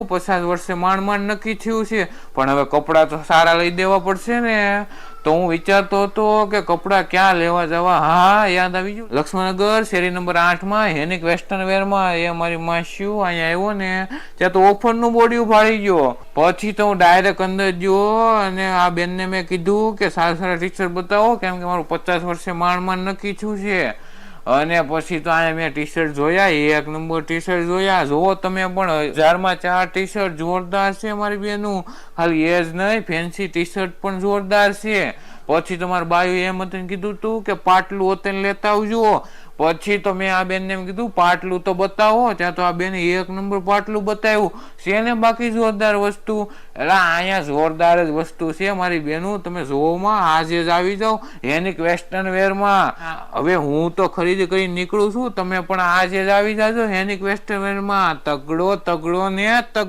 પચાસ વર્ષે માંડ માંડ નક્કી થયું છે. પણ હવે કપડાં તો સારા લઈ દેવા પડશે ને. તો હું વિચારતો હતો કે કપડાં ક્યાં લેવા જવા? હા, યાદ આવી ગયું. લક્ષ્મણનગર, શેરી નંબર આઠમાં, હેનિક વેસ્ટર્ન વેરમાં. એ મારી માસ્યું અહીંયા આવ્યો ને. ત્યાં તો ઓફરનું બોડિયું ફાળી ગયો. પછી તો હું ડાયરેક્ટ અંદર ગયો અને આ બેનને મેં કીધું કે સારા સારા ટીચર બતાવો, કેમ કે મારું પચાસ વર્ષે માંડ માંડ નક્કી થયું છે. અને પછી તો અહીંયા મેં ટી શર્ટ જોયા એક નંબર ટી શર્ટ જોયા. જોવો તમે પણ ચારમાં ચાર ટી શર્ટ જોરદાર છે મારી બેનું. ખાલી એ જ નહીં ફેન્સી ટી શર્ટ પણ જોરદાર છે. પછી તમારા બાયુ એમ હતું કીધું તું કે પાટલું હોતે લેતા આવજો. પછી તો મેં આ બેનને એમ કીધું પાટલું તો બતાવો ત્યાં તો આ બેને એક નંબર પાટલું બતાવ્યું. છે ને બાકી જોરદાર વસ્તુ? એટલે અહીંયા જોરદાર જ વસ્તુ છે મારી બેનું તમે જોવોમાં આજે જ આવી જાઓ એનિક વેસ્ટર્ન વેરમાં. હવે હું તો ખરીદી કરી નીકળું છું તમે પણ આજે જ આવી જાજો હેનિક વેસ્ટર્ન વેરમાં. તગડો તગડો ને તગડો.